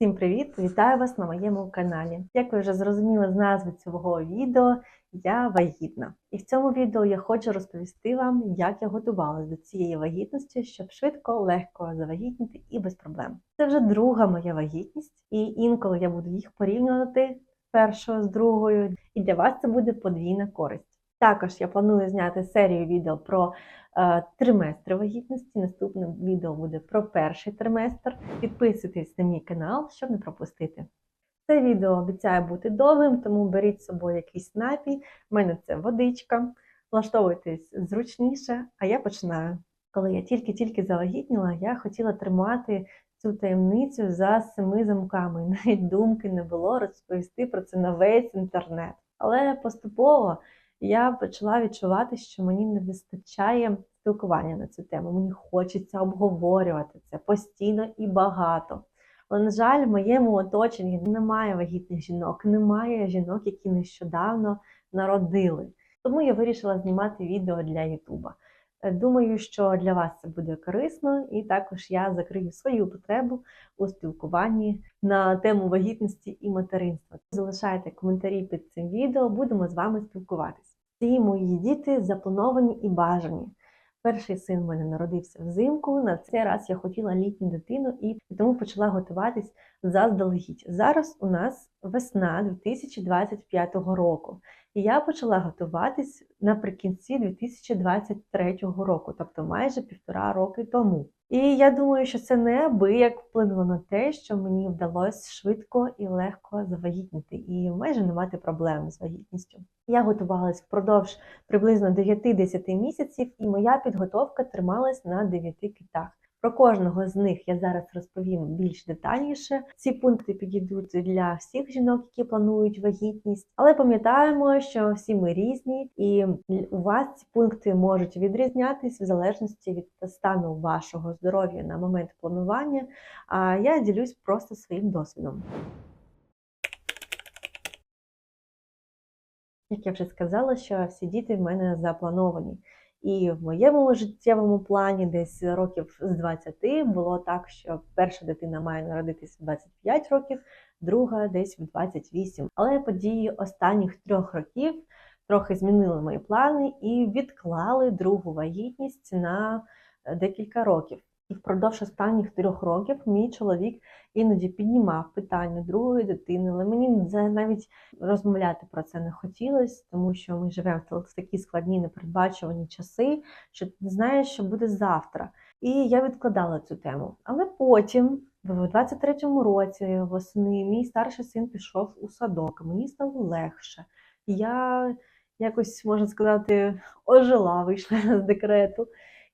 Всім привіт! Вітаю вас на моєму каналі. Як ви вже зрозуміли з назви цього відео, я вагітна. І в цьому відео я хочу розповісти вам, як я готувалася до цієї вагітності, щоб швидко, легко завагітніти і без проблем. Це вже друга моя вагітність, і інколи я буду їх порівнювати першою з другою, і для вас це буде подвійна користь. Також я планую зняти серію відео про е, триместри вагітності. Наступне відео буде про перший триместр. Підписуйтесь на мій канал, щоб не пропустити. Це відео обіцяє бути довгим, тому беріть з собою якийсь напій. У мене це водичка. Влаштовуйтесь зручніше, а я починаю. Коли я тільки-тільки завагітніла, я хотіла тримати цю таємницю за семи замками. Навіть думки не було розповісти про це на весь інтернет. Але поступово я почала відчувати, що мені не вистачає спілкування на цю тему. Мені хочеться обговорювати це постійно і багато. Але, на жаль, в моєму оточенні немає вагітних жінок, немає жінок, які нещодавно народили. Тому я вирішила знімати відео для Ютуба. Думаю, що для вас це буде корисно, і також я закрию свою потребу у спілкуванні на тему вагітності і материнства. Залишайте коментарі під цим відео, будемо з вами спілкуватись. Ці мої діти заплановані і бажані. Перший син в мене народився взимку. На цей раз я хотіла літню дитину і тому почала готуватись заздалегідь. Зараз у нас весна 2025 року. І я почала готуватись наприкінці 2023 року, тобто майже півтора роки тому. І я думаю, що це неабияк вплинуло на те, що мені вдалося швидко і легко завагітніти і майже не мати проблем з вагітністю. Я готувалась впродовж приблизно 9-10 місяців, і моя підготовка трималась на 9 китах. Про кожного з них я зараз розповім більш детальніше. Ці пункти підійдуть для всіх жінок, які планують вагітність. Але пам'ятаємо, що всі ми різні, і у вас ці пункти можуть відрізнятись в залежності від стану вашого здоров'я на момент планування. А я ділюсь просто своїм досвідом. Як я вже сказала, що всі діти в мене заплановані. І в моєму життєвому плані, десь років з 20, було так, що перша дитина має народитись в 25 років, друга десь в 28. Але події останніх трьох років трохи змінили мої плани і відклали другу вагітність на декілька років. Впродовж останніх трьох років мій чоловік іноді піднімав питання другої дитини, але мені навіть розмовляти про це не хотілося, тому що ми живемо в такі складні непередбачувані часи, що ти не знаєш, що буде завтра. І я відкладала цю тему. Але потім, в 23-му році, восени, мій старший син пішов у садок, мені стало легше. Я якось, можна сказати, ожила, вийшла з декрету.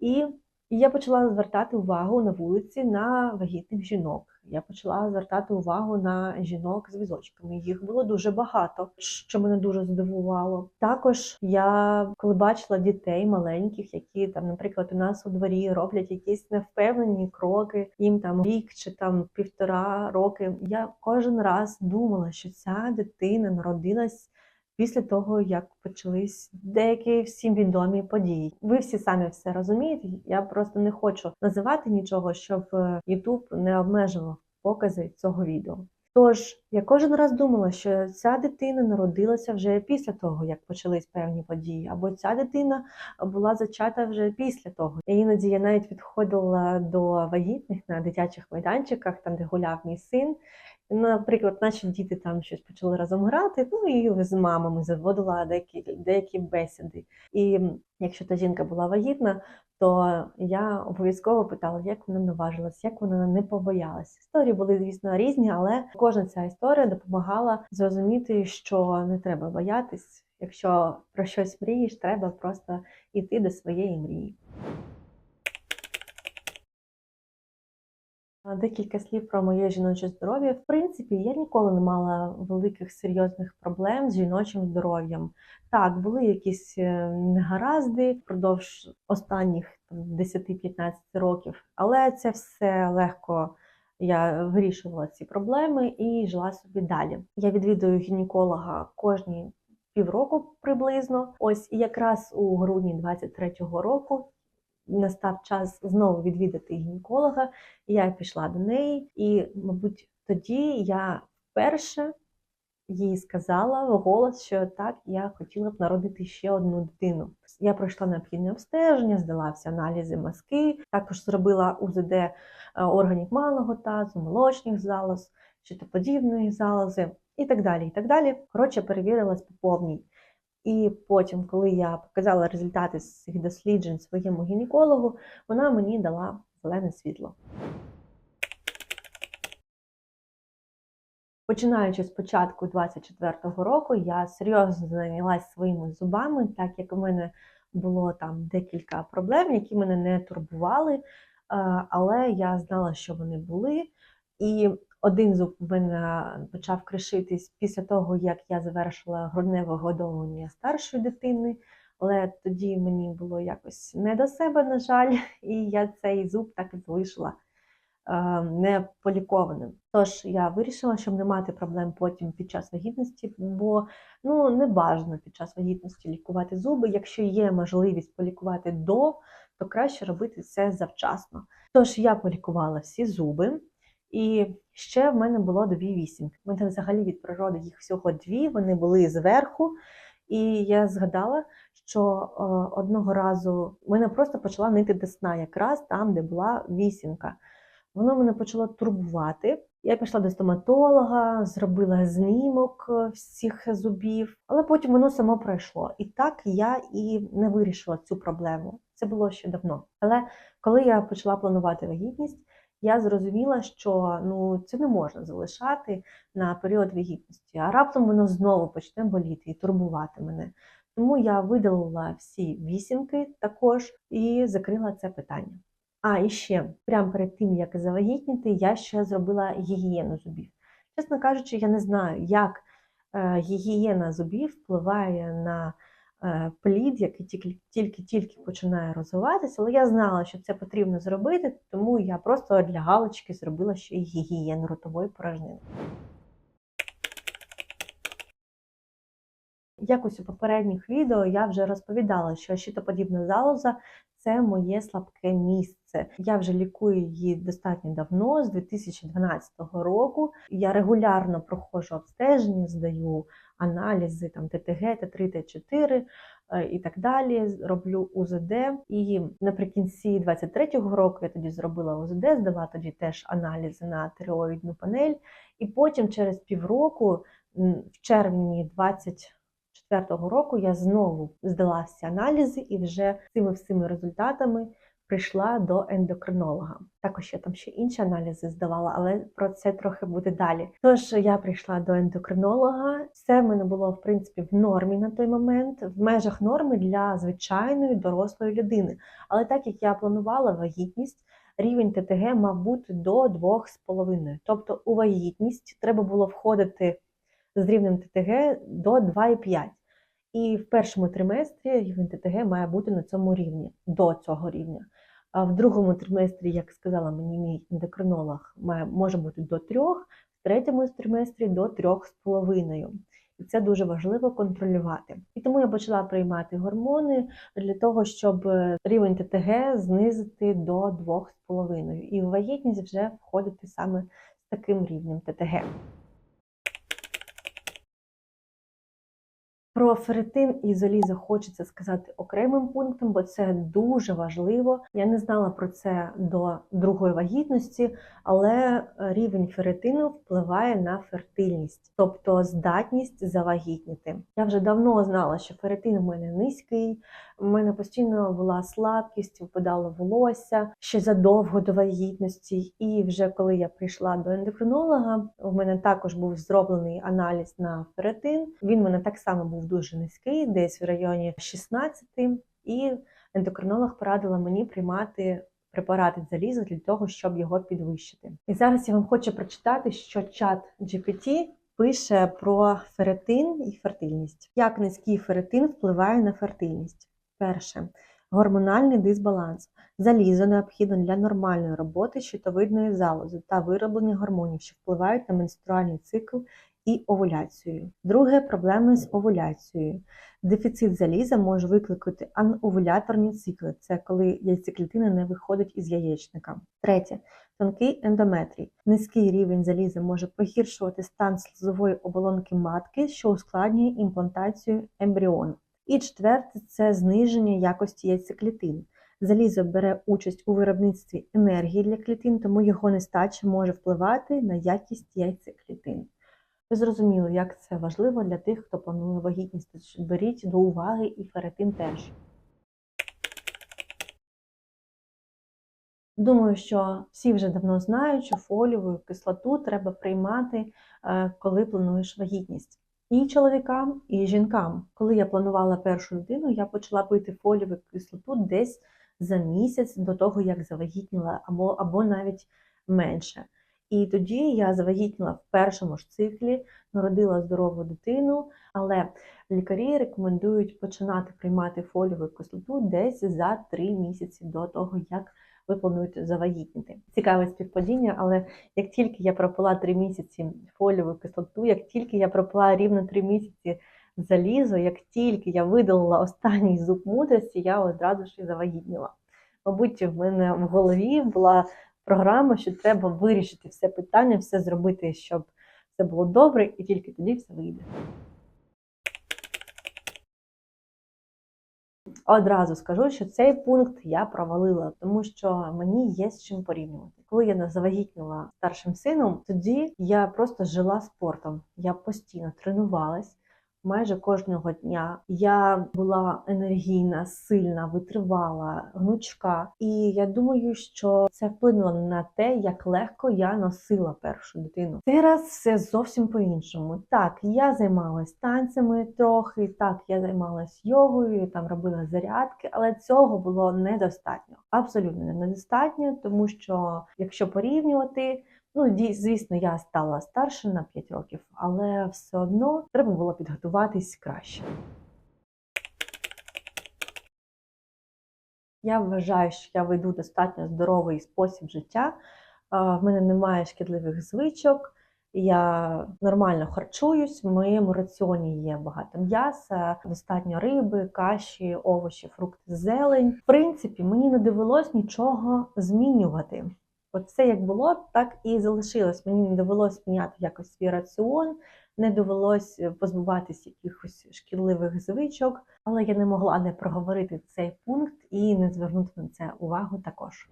І і я почала звертати увагу на вулиці на вагітних жінок. Я почала звертати увагу на жінок з візочками. Їх було дуже багато, що мене дуже здивувало. Також я коли бачила дітей маленьких, які там, наприклад, у нас у дворі роблять якісь невпевнені кроки, їм там рік чи там півтора роки. Я кожен раз думала, що ця дитина народилась після того, як почались деякі всім відомі події. Ви всі самі все розумієте. Я просто не хочу називати нічого, щоб YouTube не обмежував покази цього відео. Тож я кожен раз думала, що ця дитина народилася вже після того, як почались певні події, або ця дитина була зачата вже після того. І іноді я навіть підходила до вагітних на дитячих майданчиках, там де гуляв мій син, Наприклад, наші діти там щось почали разом грати, ну і з мамами заводила деякі деякі бесіди. І якщо та жінка була вагітна, то я обов'язково питала, як вона наважилась, як вона не побоялась. Історії були, звісно, різні, але кожна ця історія допомагала зрозуміти, що не треба боятись. Якщо про щось мрієш, треба просто йти до своєї мрії. Декілька слів про моє жіноче здоров'я. В принципі, я ніколи не мала великих серйозних проблем з жіночим здоров'ям. Так, були якісь е, негаразди впродовж останніх 10-15 років, але це все легко. Я вирішувала ці проблеми і жила собі далі. Я відвідую гінеколога кожні півроку приблизно. Ось і якраз у грудні 23-го року настав час знову відвідати гінеколога. Я пішла до неї, і, мабуть, Тоді я вперше їй сказала вголос, що так, я хотіла б народити ще одну дитину. Я пройшла необхідне обстеження, здала всі аналізи мазки, також зробила УЗД е, органів малого тазу, молочних залоз, щитоподібної залози і так далі. І так далі. Коротше, перевірилась по повній. І потім, коли я показала результати з цих досліджень своєму гінекологу, вона мені дала зелене світло. Починаючи з початку 24-го року, я серйозно зайнялася своїми зубами, так як у мене було там декілька проблем, які мене не турбували, е, але я знала, що вони були. І один зуб в мене почав кришитись після того, як я завершила грудне вигодовування старшої дитини. Але тоді мені було якось не до себе, на жаль, і я цей зуб так і залишила е, не полікованим. Тож я вирішила, щоб не мати проблем потім під час вагітності, бо ну не бажано під час вагітності лікувати зуби. Якщо є можливість полікувати до, то краще робити це завчасно. Тож я полікувала всі зуби. І ще в мене було дві вісімки. У мене взагалі від природи їх всього дві, вони були зверху. І я згадала, що е, одного разу мене просто почала нити десна, якраз там, де була вісімка. Воно мене почало турбувати. Я пішла до стоматолога, зробила знімок е, всіх зубів, але потім воно само пройшло. І так я і не вирішила цю проблему. Це було ще давно. Але коли я почала планувати вагітність, я зрозуміла, що ну це не можна залишати на період вагітності, а раптом воно знову почне боліти і турбувати мене. Тому я видалила всі вісімки також і закрила це питання. А і ще, прямо перед тим, як завагітніти, я ще зробила гігієну зубів. Чесно кажучи, я не знаю, як е, гігієна зубів впливає на плід, який тільки-тільки починає розвиватися, але я знала, що це потрібно зробити, тому я просто для галочки зробила ще й гігієну ротової порожнини. Якось у попередніх відео я вже розповідала, що щитоподібна залоза це моє слабке місце. Я вже лікую її достатньо давно, з 2012 року. Я регулярно проходжу обстеження, здаю аналізи там ТТГ, Т3, Т4 і так далі. Роблю УЗД. І наприкінці 23-го року я тоді зробила УЗД, здала тоді теж аналізи на тиреоїдну панель. І потім, через півроку, в червні 20 2024 року я знову здала всі аналізи і вже цими всіми результатами прийшла до ендокринолога. Також я там ще інші аналізи здавала, але про це трохи буде далі. Тож я прийшла до ендокринолога. Все в мене було в принципі в нормі на той момент, в межах норми для звичайної дорослої людини. Але так як я планувала вагітність. Рівень ТТГ мав бути до 2,5. Тобто у вагітність треба було входити з рівнем ТТГ до 2,5. І в першому триместрі рівень ТТГ має бути на цьому рівні, до цього рівня. В другому триместрі, як сказала мені мій ендокринолог, може бути до трьох, в третьому триместрі до трьох з половиною. І це дуже важливо контролювати. І тому я почала приймати гормони для того, щоб рівень ТТГ знизити до 2,5. І в вагітність вже входити саме з таким рівнем ТТГ. Про ферритин і залізо хочеться сказати окремим пунктом, бо це дуже важливо. Я не знала про це до другої вагітності, але рівень ферритину впливає на фертильність, тобто здатність завагітніти. Я вже давно знала, що ферритин у мене низький, у мене постійно була слабкість, випадало волосся ще задовго до вагітності. І вже коли я прийшла до ендокринолога, у мене також був зроблений аналіз на ферритин. Він мене так само був дуже низький, десь в районі 16, і ендокринолог порадила мені приймати препарати заліза для того, щоб його підвищити. І зараз я вам хочу прочитати, що чат GPT пише про ферритин і фертильність. Як низький ферритин впливає на фертильність? Перше. Гормональний дисбаланс. Залізо необхідно для нормальної роботи щитовидної залози та вироблення гормонів, що впливають на менструальний цикл і овуляцію. Друге проблеми з овуляцією. Дефіцит заліза може викликати анувуляторні цикли. Це коли яйцеклітина не виходить із яєчника. Третє тонкий ендометрій. Низький рівень заліза може погіршувати стан слизової оболонки матки, що ускладнює імплантацію ембріону. І четверте це зниження якості яйцеклітин. Залізо бере участь у виробництві енергії для клітин, тому його нестача може впливати на якість яйцеклітин. Ви зрозуміли, як це важливо для тих, хто планує вагітність. Тож беріть до уваги і феретин теж. Думаю, що всі вже давно знають, що фолієву кислоту треба приймати, е, коли плануєш вагітність. І чоловікам, і жінкам. Коли я планувала першу дитину, я почала пити фолієву кислоту десь за місяць до того, як завагітніла, або, або навіть менше. І тоді я завагітніла в першому ж циклі, народила здорову дитину, але лікарі рекомендують починати приймати фолієву кислоту десь за 3 місяці до того, як ви плануєте завагітніти. Цікаве співпадіння, але як тільки я пропила 3 місяці фолієву кислоту, як тільки я пропила рівно 3 місяці залізо, як тільки я видалила останній зуб мудрості, я одразу ж і завагітніла. Мабуть, в мене в голові була програма, що треба вирішити все питання, все зробити, щоб все було добре, і тільки тоді все вийде. Одразу скажу, що цей пункт я провалила, тому що мені є з чим порівнювати. Коли я завагітніла старшим сином, тоді я просто жила спортом. Я постійно тренувалась. Майже кожного дня я була енергійна, сильна, витривала, гнучка. І я думаю, що це вплинуло на те, як легко я носила першу дитину. Цей раз все зовсім по-іншому. Так, я займалась танцями трохи, так, я займалась йогою, там робила зарядки, але цього було недостатньо. Абсолютно недостатньо, тому що якщо порівнювати. Ну, звісно, я стала старше на 5 років, але все одно треба було підготуватись краще. Я вважаю, що я веду достатньо здоровий спосіб життя. В мене немає шкідливих звичок, я нормально харчуюсь, в моєму раціоні є багато м'яса, достатньо риби, каші, овочі, фрукти, зелень. В принципі, мені не довелось нічого змінювати. От все як було, так і залишилось. Мені не довелось міняти якось свій раціон, не довелось позбуватись якихось шкідливих звичок, але я не могла не проговорити цей пункт і не звернути на це увагу також.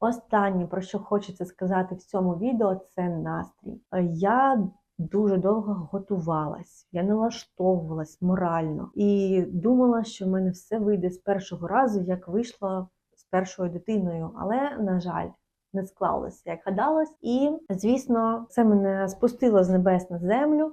Останнє, про що хочеться сказати в цьому відео, це настрій. Я дуже довго готувалась, я налаштовувалась морально і думала, що в мене все вийде з першого разу, як вийшла з першою дитиною. Але, на жаль, не склалося, як гадалось. І, звісно, це мене спустило з небес на землю.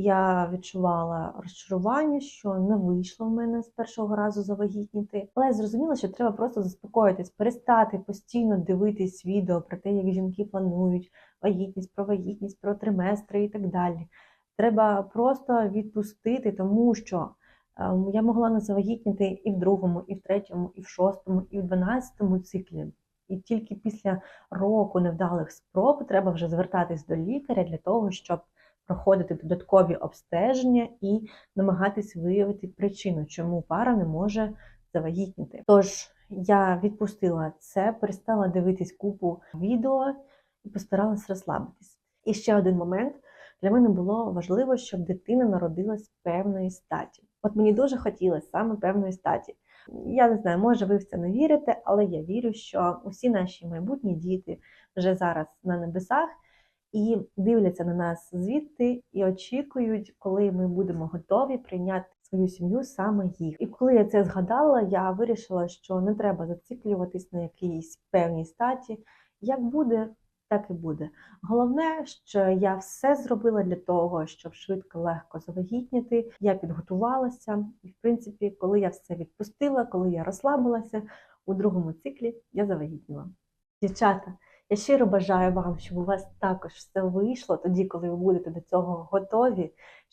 Я відчувала розчарування, що не вийшло в мене з першого разу завагітніти. Але я зрозуміла, що треба просто заспокоїтись, перестати постійно дивитись відео про те, як жінки планують вагітність, про вагітність, про триместри і так далі. Треба просто відпустити, тому що ем, я могла не завагітніти і в другому, і в третьому, і в шостому, і в дванадцятому циклі. І тільки після року невдалих спроб треба вже звертатись до лікаря для того, щоб проходити додаткові обстеження і намагатись виявити причину, чому пара не може завагітніти. Тож я відпустила це, перестала дивитись купу відео і постаралась розслабитись. І ще один момент для мене було важливо, щоб дитина народилась певної статі. От мені дуже хотілося саме певної статі. Я не знаю, може ви в це не вірите, але я вірю, що усі наші майбутні діти вже зараз на небесах і дивляться на нас звідти і очікують, коли ми будемо готові прийняти свою сім'ю саме їх. І коли я це згадала, я вирішила, що не треба зациклюватись на якійсь певній статі. Як буде, так і буде. Головне, що я все зробила для того, щоб швидко легко завагітніти. Я підготувалася, і в принципі, коли я все відпустила, коли я розслабилася у другому циклі, я завагітніла. Дівчата. Я щиро бажаю вам, щоб у вас також все вийшло тоді, коли ви будете до цього готові,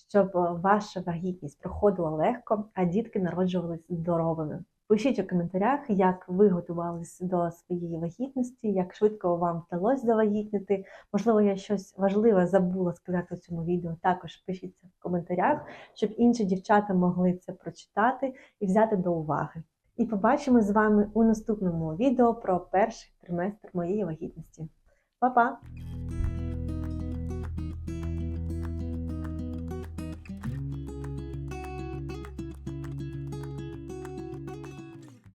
щоб е, ваша вагітність проходила легко, а дітки народжувалися здоровими. Пишіть у коментарях, як ви готувалися до своєї вагітності, як швидко вам вдалося завагітнити. Можливо, я щось важливе забула сказати у цьому відео. Також пишіть це в коментарях, щоб інші дівчата могли це прочитати і взяти до уваги. І побачимо з вами у наступному відео про перший триместр моєї вагітності. Па-па!